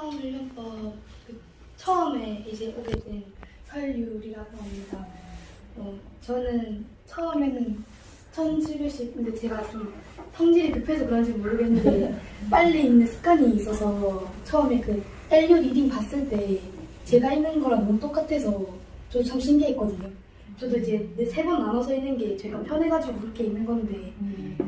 처음 훈련법 그 처음에 이제 오게 된 설유리라고 합니다. 어, 저는 처음에는 1700씩 근데 제가 좀 성질이 급해서 그런지 모르겠는데 빨리 읽는 습관이 있어서 처음에 그 엘리오 리딩 봤을 때 제가 읽는 거랑 너무 똑같아서 저도 참 신기했거든요. 저도 이제 세 번 나눠서 읽는 게 제가 편해가지고 그렇게 읽는 건데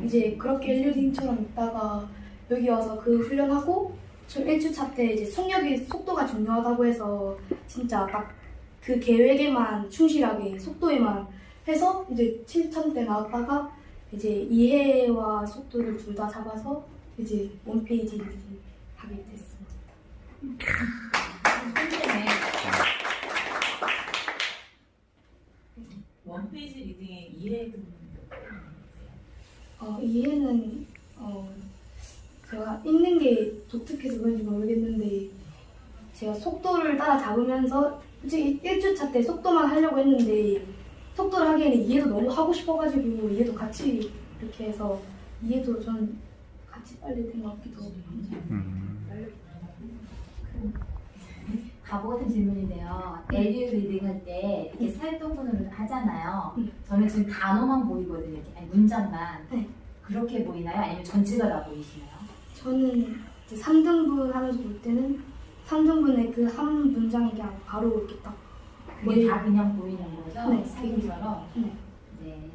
이제 그렇게 엘리오딩처럼 있다가 여기 와서 그 훈련하고 저 1주차 때 이제 속력이 속도가 중요하다고 해서 진짜 딱 그 계획에만 충실하게 속도에만 해서 이제 7천 때 나왔다가 이제 이해와 속도를 둘 다 잡아서 이제 원페이지 리딩 하게 됐습니다. 원페이지 리딩의 이해 부분은 어, 이해는 어, 제가 읽는 게 독특해서 그런지 모르겠는데 제가 속도를 따라잡으면서 솔직히 1주차 때 속도만 하려고 했는데 속도를 하기에는 이해도 너무 하고 싶어가지고 이해도 같이 이렇게 해서 이해도 전 같이 빨리 된 것 같기도 하고 바보 같은 질문인데요. 엘리오 리딩 할 때 이렇게 살동분을 하잖아요. 음. 저는 지금 단어만 보이거든요. 이렇게. 아니, 문장만. 네. 그렇게 보이나요? 아니면 전체가 다 보이시나요? 저는 이제 3등분 하면서 볼 때는 3등분의 그 한 문장이 그냥 바로 이렇게 딱 그게 네. 다 그냥 보이는 거죠? 네. 사진처럼? 네. 네.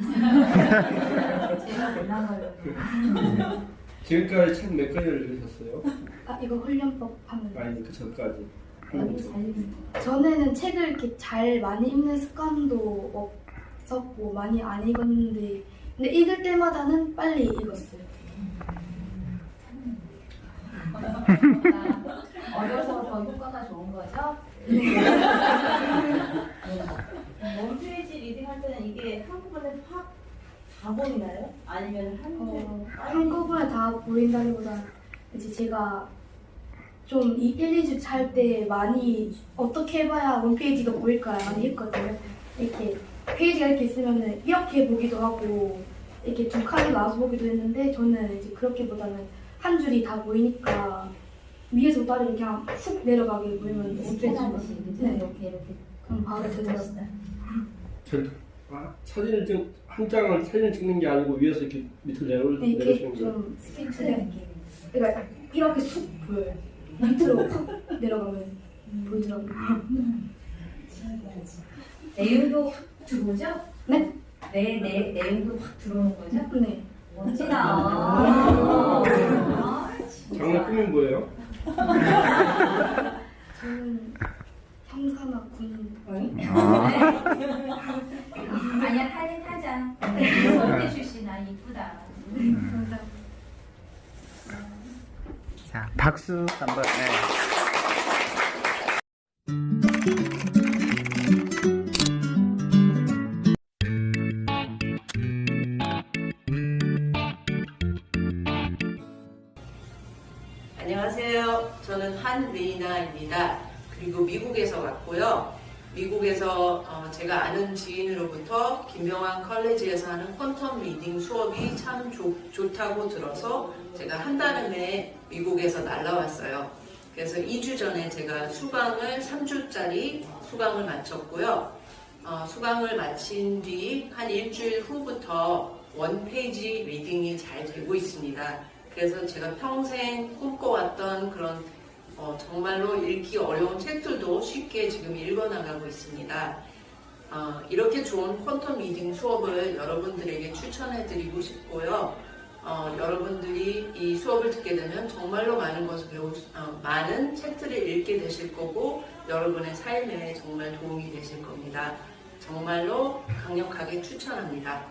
제가 몰란 걸로. 지금까지 책 몇 권을 읽으셨어요? 아 이거 훈련법 하면 아니 그 전까지 여기 잘 읽는 전에는 책을 이렇게 잘 많이 읽는 습관도 없었고 많이 안 읽었는데 근데 읽을 때마다는 빨리 읽었어요. 어려서 더 효과가 좋은 거죠? 원페이지 리딩 할 때는 이게 한꺼번에 확 다 보이나요? 아니면? 어, 한꺼번에 다 보인다기보다 이제 제가 좀 이 1, 2주 찰때 많이 어떻게 해봐야 원페이지가 보일까 많이 했거든요. 이렇게 페이지가 이렇게 있으면은 이렇게 보기도 하고 이렇게 두 칸이 나와서 보기도 했는데 저는 이제 그렇게보다는 한 줄이 다 보이니까 위에서 아래로 그냥 훅 내려가게 보이면 스캔하듯이 원페이지 그죠? 네. 이렇게 이렇게. 그럼 바로 되더라고요. 전 아, 사진을 찍, 한 장을 사진을 찍는 게 아니고 위에서 이렇게 밑으로 내려, 네, 이렇게 내려주는 거예요. 좀 스케치의 느낌. 그러니까 이렇게 쑥 보여요. 밑으로 훅 내려가면 보이더라고요. 내용도 확 들어오죠? 네? 네, 네, 내용도 확 들어오는 거죠? 네. 저는 형사나 군인. 아니야, 하긴 하자. 서울대 출신 아, 이쁘다. 형사. 자, 박수 한번. 네. 안녕하세요. 저는 한리나입니다. 그리고 미국에서 왔고요. 미국에서 어, 제가 아는 지인으로부터 김명환 컬리지에서 하는 퀀텀 리딩 수업이 참 좋, 좋다고 들어서 제가 한 달음에 미국에서 날라왔어요. 그래서 2주 전에 제가 수강을 3주짜리 수강을 마쳤고요. 어, 수강을 마친 뒤 한 일주일 후부터 원 페이지 리딩이 잘 되고 있습니다. 그래서 제가 평생 꿈꿔왔던 그런 어, 정말로 읽기 어려운 책들도 쉽게 지금 읽어나가고 있습니다. 어, 이렇게 좋은 퀀텀 리딩 수업을 여러분들에게 추천해드리고 싶고요. 어, 여러분들이 이 수업을 듣게 되면 정말로 많은 것을 배우, 어, 많은 책들을 읽게 되실 거고 여러분의 삶에 정말 도움이 되실 겁니다. 정말로 강력하게 추천합니다.